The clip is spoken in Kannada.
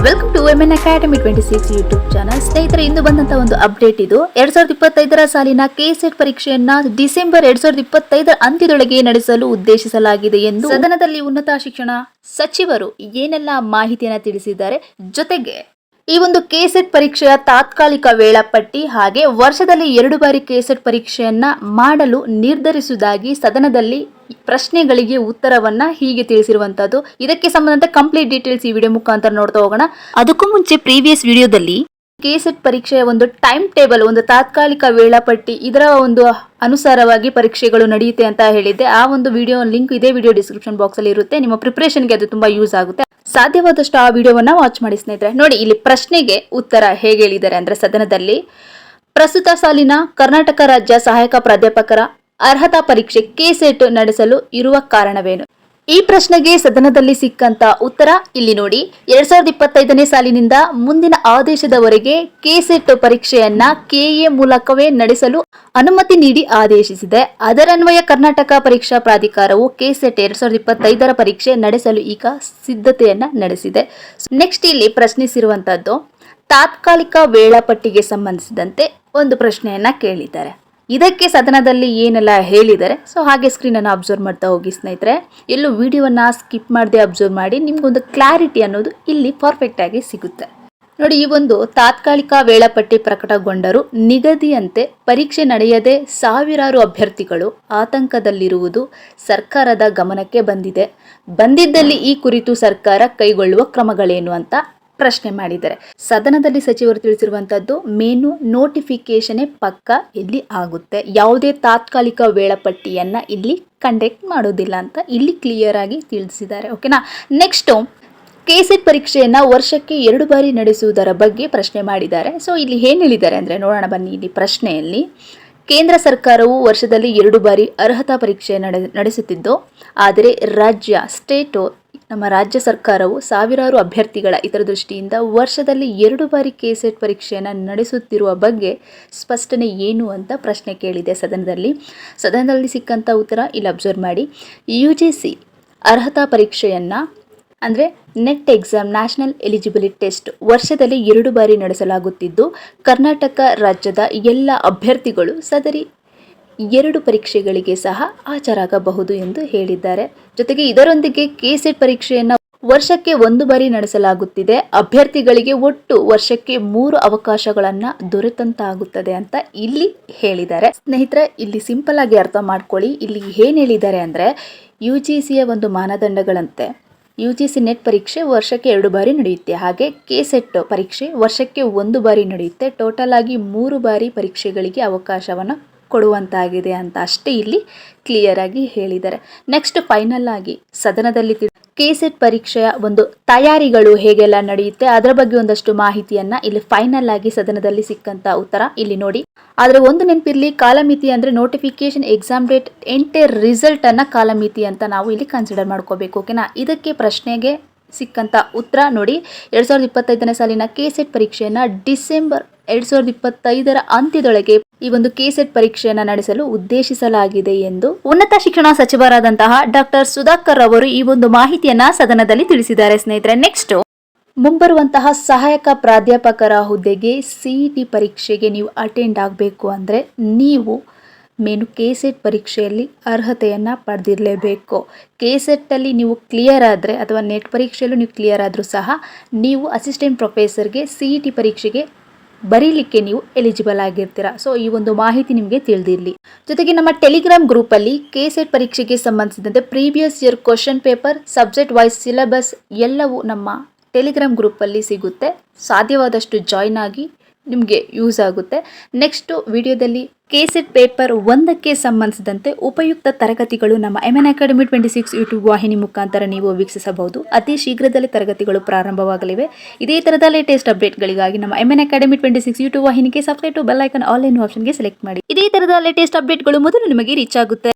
Welcome to women academy twenty six YouTube channel ಸ್ನೇಹಿತರೆ, ಇಂದು ಬಂದಂತ ಒಂದು ಅಪ್ಡೇಟ್ ಇದು. ಎರಡ್ ಸಾವಿರದ ಇಪ್ಪತ್ತೈದರ ಸಾಲಿನ ಕೆಸೆಟ್ ಪರೀಕ್ಷೆಯನ್ನ ಡಿಸೆಂಬರ್ ಎರಡ್ ಸಾವಿರದ ಇಪ್ಪತ್ತೈದರ ಅಂತ್ಯದೊಳಗೆ ನಡೆಸಲು ಉದ್ದೇಶಿಸಲಾಗಿದೆ ಎಂದು ಸದನದಲ್ಲಿ ಉನ್ನತ ಶಿಕ್ಷಣ ಸಚಿವರು ಏನೆಲ್ಲ ಮಾಹಿತಿಯನ್ನ ತಿಳಿಸಿದ್ದಾರೆ. ಜೊತೆಗೆ ಈ ಒಂದು ಕೆಸೆಟ್ ಪರೀಕ್ಷೆಯ ತಾತ್ಕಾಲಿಕ ವೇಳಾಪಟ್ಟಿ ಹಾಗೆ ವರ್ಷದಲ್ಲಿ ಎರಡು ಬಾರಿ ಕೆಸೆಟ್ ಪರೀಕ್ಷೆಯನ್ನ ಮಾಡಲು ನಿರ್ಧರಿಸುವುದಾಗಿ ಸದನದಲ್ಲಿ ಪ್ರಶ್ನೆಗಳಿಗೆ ಉತ್ತರವನ್ನ ಹೀಗೆ ತಿಳಿಸಿರುವಂತದ್ದು. ಇದಕ್ಕೆ ಸಂಬಂಧ ಕಂಪ್ಲೀಟ್ ಡೀಟೇಲ್ಸ್ ಈ ವಿಡಿಯೋ ಮುಖಾಂತರ ನೋಡ್ತಾ ಹೋಗೋಣ. ಅದಕ್ಕೂ ಮುಂಚೆ ಪ್ರೀವಿಯಸ್ ವಿಡಿಯೋದಲ್ಲಿ ಕೆಸೆಟ್ ಪರೀಕ್ಷೆಯ ಒಂದು ಟೈಮ್ ಟೇಬಲ್ ಒಂದು ತಾತ್ಕಾಲಿಕ ವೇಳಾಪಟ್ಟಿ ಇದರ ಒಂದು ಅನುಸಾರವಾಗಿ ಪರೀಕ್ಷೆಗಳು ನಡೆಯುತ್ತೆ ಅಂತ ಹೇಳಿದ್ದೆ. ಆ ಒಂದು ವಿಡಿಯೋ ಲಿಂಕ್ ಇದೇ ವಿಡಿಯೋ ಡಿಸ್ಕ್ರಿಪ್ಷನ್ ಬಾಕ್ಸ್ ಅಲ್ಲಿ ಇರುತ್ತೆ. ನಿಮ್ಮ ಪ್ರಿಪರೇಷನ್ಗೆ ಅದು ತುಂಬಾ ಯೂಸ್ ಆಗುತ್ತೆ. ಸಾಧ್ಯವಾದಷ್ಟು ಆ ವಿಡಿಯೋವನ್ನ ವಾಚ್ ಮಾಡಿ ಸ್ನೇಹಿತರೆ. ನೋಡಿ, ಇಲ್ಲಿ ಪ್ರಶ್ನೆಗೆ ಉತ್ತರ ಹೇಗೆ ಹೇಳಿದ್ದಾರೆ ಅಂದ್ರೆ ಸದನದಲ್ಲಿ, ಪ್ರಸ್ತುತ ಸಾಲಿನ ಕರ್ನಾಟಕ ರಾಜ್ಯ ಸಹಾಯಕ ಪ್ರಾಧ್ಯಾಪಕರ ಅರ್ಹತಾ ಪರೀಕ್ಷೆ ಕೆಸೆಟ್ ನಡೆಸಲು ಇರುವ ಕಾರಣವೇನು? ಈ ಪ್ರಶ್ನೆಗೆ ಸದನದಲ್ಲಿ ಸಿಕ್ಕಂತ ಉತ್ತರ ಇಲ್ಲಿ ನೋಡಿ. ಎರಡ್ ಸಾವಿರದ ಇಪ್ಪತ್ತೈದನೇ ಸಾಲಿನಿಂದ ಮುಂದಿನ ಆದೇಶದವರೆಗೆ ಕೆಸೆಟ್ ಪರೀಕ್ಷೆಯನ್ನ ಕೆಎ ಮೂಲಕವೇ ನಡೆಸಲು ಅನುಮತಿ ನೀಡಿ ಆದೇಶಿಸಿದೆ. ಅದರನ್ವಯ ಕರ್ನಾಟಕ ಪರೀಕ್ಷಾ ಪ್ರಾಧಿಕಾರವು ಕೆಸೆಟ್ ಎರಡ್ ಸಾವಿರದ ಇಪ್ಪತ್ತೈದರ ಪರೀಕ್ಷೆ ನಡೆಸಲು ಈಗ ಸಿದ್ಧತೆಯನ್ನ ನಡೆಸಿದೆ. ನೆಕ್ಸ್ಟ್ ಇಲ್ಲಿ ಪ್ರಶ್ನಿಸಿರುವಂತದ್ದು ತಾತ್ಕಾಲಿಕ ವೇಳಾಪಟ್ಟಿಗೆ ಸಂಬಂಧಿಸಿದಂತೆ ಒಂದು ಪ್ರಶ್ನೆಯನ್ನ ಕೇಳಿದ್ದಾರೆ. ಇದಕ್ಕೆ ಸದನದಲ್ಲಿ ಏನೆಲ್ಲ ಹೇಳಿದ್ದಾರೆ ಸೊ ಹಾಗೆ ಸ್ಕ್ರೀನನ್ನು ಅಬ್ಸರ್ವ್ ಮಾಡ್ತಾ ಹೋಗಿ ಸ್ನೇಹಿತರೆ. ಎಲ್ಲೂ ವಿಡಿಯೋವನ್ನ ಸ್ಕಿಪ್ ಮಾಡದೆ ಅಬ್ಸರ್ವ್ ಮಾಡಿ, ನಿಮ್ಗೊಂದು ಕ್ಲಾರಿಟಿ ಅನ್ನೋದು ಇಲ್ಲಿ ಪರ್ಫೆಕ್ಟ್ ಆಗಿ ಸಿಗುತ್ತೆ. ನೋಡಿ, ಈ ಒಂದು ತಾತ್ಕಾಲಿಕ ವೇಳಾಪಟ್ಟಿ ಪ್ರಕಟಗೊಂಡರೂ ನಿಗದಿಯಂತೆ ಪರೀಕ್ಷೆ ನಡೆಯದೆ ಸಾವಿರಾರು ಅಭ್ಯರ್ಥಿಗಳು ಆತಂಕದಲ್ಲಿರುವುದು ಸರ್ಕಾರದ ಗಮನಕ್ಕೆ ಬಂದಿದೆ. ಬಂದಿದ್ದಲ್ಲಿ ಈ ಕುರಿತು ಸರ್ಕಾರ ಕೈಗೊಳ್ಳುವ ಕ್ರಮಗಳೇನು ಅಂತ ಪ್ರಶ್ನೆ ಮಾಡಿದ್ದಾರೆ. ಸದನದಲ್ಲಿ ಸಚಿವರು ತಿಳಿಸಿರುವಂತದ್ದು, ಮೇನು ನೋಟಿಫಿಕೇಶನ್ ಪಕ್ಕ ಇಲ್ಲಿ ಆಗುತ್ತೆ. ಯಾವುದೇ ತಾತ್ಕಾಲಿಕ ವೇಳಾಪಟ್ಟಿಯನ್ನ ಇಲ್ಲಿ ಕಂಡಕ್ಟ್ ಮಾಡೋದಿಲ್ಲ ಅಂತ ಇಲ್ಲಿ ಕ್ಲಿಯರ್ ಆಗಿ ತಿಳಿಸಿದ್ದಾರೆ. ಓಕೆನಾ ನೆಕ್ಸ್ಟ್ ಕೆಸೆಟ್ ಪರೀಕ್ಷೆಯನ್ನ ವರ್ಷಕ್ಕೆ ಎರಡು ಬಾರಿ ನಡೆಸುವುದರ ಬಗ್ಗೆ ಪ್ರಶ್ನೆ ಮಾಡಿದ್ದಾರೆ. ಸೊ ಇಲ್ಲಿ ಏನು ಹೇಳಿದ್ದಾರೆ ಅಂದ್ರೆ, ನೋಡೋಣ ಬನ್ನಿ ಇಲ್ಲಿ ಪ್ರಶ್ನೆಯಲ್ಲಿ. ಕೇಂದ್ರ ಸರ್ಕಾರವು ವರ್ಷದಲ್ಲಿ ಎರಡು ಬಾರಿ ಅರ್ಹತಾ ಪರೀಕ್ಷೆ ನಡೆ, ನಡೆಸುತ್ತಿದ್ದು, ಆದರೆ ರಾಜ್ಯ ಸ್ಟೇಟು ನಮ್ಮ ರಾಜ್ಯ ಸರ್ಕಾರವು ಸಾವಿರಾರು ಅಭ್ಯರ್ಥಿಗಳ ಇತರ ದೃಷ್ಟಿಯಿಂದ ವರ್ಷದಲ್ಲಿ ಎರಡು ಬಾರಿ ಕೆಸೆಟ್ ಪರೀಕ್ಷೆಯನ್ನು ನಡೆಸುತ್ತಿರುವ ಬಗ್ಗೆ ಸ್ಪಷ್ಟನೆ ಏನು ಅಂತ ಪ್ರಶ್ನೆ ಕೇಳಿದೆ ಸದನದಲ್ಲಿ. ಸದನದಲ್ಲಿ ಸಿಕ್ಕಂಥ ಉತ್ತರ ಇಲ್ಲಿ ಅಬ್ಸರ್ವ್ ಮಾಡಿ. ಯು ಜಿ ಸಿ ಅರ್ಹತಾ ಪರೀಕ್ಷೆಯನ್ನು ಅಂದರೆ NET exam, national eligibility test ವರ್ಷದಲ್ಲಿ ಎರಡು ಬಾರಿ ನಡೆಸಲಾಗುತ್ತಿದ್ದು, ಕರ್ನಾಟಕ ರಾಜ್ಯದ ಎಲ್ಲ ಅಭ್ಯರ್ಥಿಗಳು ಸದರಿ ಎರಡು ಪರೀಕ್ಷೆಗಳಿಗೆ ಸಹ ಹಾಜರಾಗಬಹುದು ಎಂದು ಹೇಳಿದ್ದಾರೆ. ಜೊತೆಗೆ ಇದರೊಂದಿಗೆ ಕೆಸೆಟ್ ಪರೀಕ್ಷೆಯನ್ನು ವರ್ಷಕ್ಕೆ ಒಂದು ಬಾರಿ ನಡೆಸಲಾಗುತ್ತಿದೆ. ಅಭ್ಯರ್ಥಿಗಳಿಗೆ ಒಟ್ಟು ವರ್ಷಕ್ಕೆ ಮೂರು ಅವಕಾಶಗಳನ್ನ ದೊರೆತಂತಾಗುತ್ತದೆ ಅಂತ ಇಲ್ಲಿ ಹೇಳಿದ್ದಾರೆ. ಸ್ನೇಹಿತರೆ, ಇಲ್ಲಿ ಸಿಂಪಲ್ ಆಗಿ ಅರ್ಥ ಮಾಡ್ಕೊಳ್ಳಿ. ಇಲ್ಲಿ ಏನ್ ಹೇಳಿದ್ದಾರೆ ಅಂದ್ರೆ, ಯು ಜಿ ಒಂದು ಮಾನದಂಡಗಳಂತೆ. ಯು ಜಿ ಸಿ ನೆಟ್ ಪರೀಕ್ಷೆ ವರ್ಷಕ್ಕೆ ಎರಡು ಬಾರಿ ನಡೆಯುತ್ತೆ. ಹಾಗೆ ಕೆ ಸೆಟ್ ಪರೀಕ್ಷೆ ವರ್ಷಕ್ಕೆ ಒಂದು ಬಾರಿ ನಡೆಯುತ್ತೆ. ಟೋಟಲ್ ಆಗಿ ಮೂರು ಬಾರಿ ಪರೀಕ್ಷೆಗಳಿಗೆ ಅವಕಾಶವನ್ನು ಕೊಡುವಂತಾಗಿದೆ ಅಂತ ಅಷ್ಟೇ ಇಲ್ಲಿ ಕ್ಲಿಯರ್ ಆಗಿ ಹೇಳಿದ್ದಾರೆ. ನೆಕ್ಸ್ಟ್ ಫೈನಲ್ ಆಗಿ ಸದನದಲ್ಲಿ ಕೆಸೆಟ್ ಪರೀಕ್ಷೆಯ ಒಂದು ತಯಾರಿಗಳು ಹೇಗೆಲ್ಲ ನಡೆಯುತ್ತೆ, ಅದರ ಬಗ್ಗೆ ಒಂದಷ್ಟು ಮಾಹಿತಿಯನ್ನ ಇಲ್ಲಿ ಫೈನಲ್ ಆಗಿ ಸದನದಲ್ಲಿ ಸಿಕ್ಕಂತ ಉತ್ತರ ಇಲ್ಲಿ ನೋಡಿ. ಆದ್ರೆ ಒಂದು ನೆನಪಿರ್ಲಿ, ಕಾಲಮಿತಿ ಅಂದ್ರೆ ನೋಟಿಫಿಕೇಶನ್ ಎಕ್ಸಾಮ್ ಡೇಟ್ ಎಂಟೆ ರಿಸಲ್ಟ್ ಅನ್ನ ಕಾಲಮಿತಿ ಅಂತ ನಾವು ಇಲ್ಲಿ ಕನ್ಸಿಡರ್ ಮಾಡ್ಕೋಬೇಕು ಓಕೆನಾ ಇದಕ್ಕೆ ಪ್ರಶ್ನೆಗೆ ಸಿಕ್ಕಂತ ಉತ್ತರ ನೋಡಿ. ಎರಡ್ ಸಾವಿರದ ಇಪ್ಪತ್ತೈದನೇ ಸಾಲಿನ ಕೆಸೆಟ್ ಪರೀಕ್ಷೆಯನ್ನ ಡಿಸೆಂಬರ್ ಎರಡ್ ಸಾವಿರದ ಇಪ್ಪತ್ತೈದರ ಅಂತ್ಯದೊಳಗೆ ಈ ಒಂದು ಕೆಸೆಟ್ ಪರೀಕ್ಷೆಯನ್ನು ನಡೆಸಲು ಉದ್ದೇಶಿಸಲಾಗಿದೆ ಎಂದು ಉನ್ನತ ಶಿಕ್ಷಣ ಸಚಿವರಾದಂತಹ ಡಾಕ್ಟರ್ ಸುಧಾಕರ್ ಅವರು ಈ ಒಂದು ಮಾಹಿತಿಯನ್ನ ಸದನದಲ್ಲಿ ತಿಳಿಸಿದ್ದಾರೆ. ಸ್ನೇಹಿತರೆ ನೆಕ್ಸ್ಟ್ ಮುಂಬರುವಂತಹ ಸಹಾಯಕ ಪ್ರಾಧ್ಯಾಪಕರ ಹುದ್ದೆಗೆ ಸಿಇಟಿ ಪರೀಕ್ಷೆಗೆ ನೀವು ಅಟೆಂಡ್ ಆಗಬೇಕು ಅಂದರೆ ನೀವು ಮೇನು ಕೆ ಸೆಟ್ ಪರೀಕ್ಷೆಯಲ್ಲಿ ಅರ್ಹತೆಯನ್ನು ಪಡೆದಿರಲೇಬೇಕು. ಕೆ ಸೆಟ್ಟಲ್ಲಿ ನೀವು ಕ್ಲಿಯರ್ ಆದರೆ ಅಥವಾ ನೆಟ್ ಪರೀಕ್ಷೆಯಲ್ಲೂ ನೀವು ಕ್ಲಿಯರ್ ಆದರೂ ಸಹ ನೀವು ಅಸಿಸ್ಟೆಂಟ್ ಪ್ರೊಫೆಸರ್ಗೆ ಸಿ ಇ ಟಿ ಪರೀಕ್ಷೆಗೆ ಬರೀಲಿಕ್ಕೆ ನೀವು ಎಲಿಜಿಬಲ್ ಆಗಿರ್ತೀರಾ. ಸೊ ಈ ಒಂದು ಮಾಹಿತಿ ನಿಮಗೆ ತಿಳಿದಿರಲಿ. ಜೊತೆಗೆ ನಮ್ಮ ಟೆಲಿಗ್ರಾಮ್ ಗ್ರೂಪಲ್ಲಿ ಕೆ ಸೆಟ್ ಪರೀಕ್ಷೆಗೆ ಸಂಬಂಧಿಸಿದಂತೆ previous year question paper subject wise syllabus ಎಲ್ಲವೂ ನಮ್ಮ ಟೆಲಿಗ್ರಾಮ್ ಗ್ರೂಪಲ್ಲಿ ಸಿಗುತ್ತೆ. ಸಾಧ್ಯವಾದಷ್ಟು ಜಾಯ್ನ್ ಆಗಿ ನಿಮಗೆ ಯೂಸ್ ಆಗುತ್ತೆ. ನೆಕ್ಸ್ಟು ವಿಡಿಯೋದಲ್ಲಿ ಕೆಸೆಟ್ ಪೇಪರ್ ಒಂದಕ್ಕೆ ಸಂಬಂಧಿಸಿದಂತೆ ಉಪಯುಕ್ತ ತರಗತಿಗಳು ನಮ್ಮ M N academy twenty six YouTube ವಾಹಿನಿ ಮುಖಾಂತರ ನೀವು ವೀಕ್ಷಿಸಬಹುದು. ಅತಿ ಶೀಘ್ರದಲ್ಲೇ ತರಗತಿಗಳು ಪ್ರಾರಂಭವಾಗಲಿವೆ. ಇದೇ ಥರದ ಲೇಟೆಸ್ಟ್ ಅಪ್ಡೇಟ್ಗಳಿಗಾಗಿ ನಮ್ಮ M N academy twenty six YouTube ವಾಹಿನಿಗೆ subscribe to bell icon online ಆಪ್ಷನ್ಗೆ select ಮಾಡಿ. ಇದೇ ಥರದ ಲೇಟೆಸ್ಟ್ ಅಪ್ಡೇಟ್ಗಳು ಮೊದಲು ನಿಮಗೆ ರೀಚ್ ಆಗುತ್ತೆ.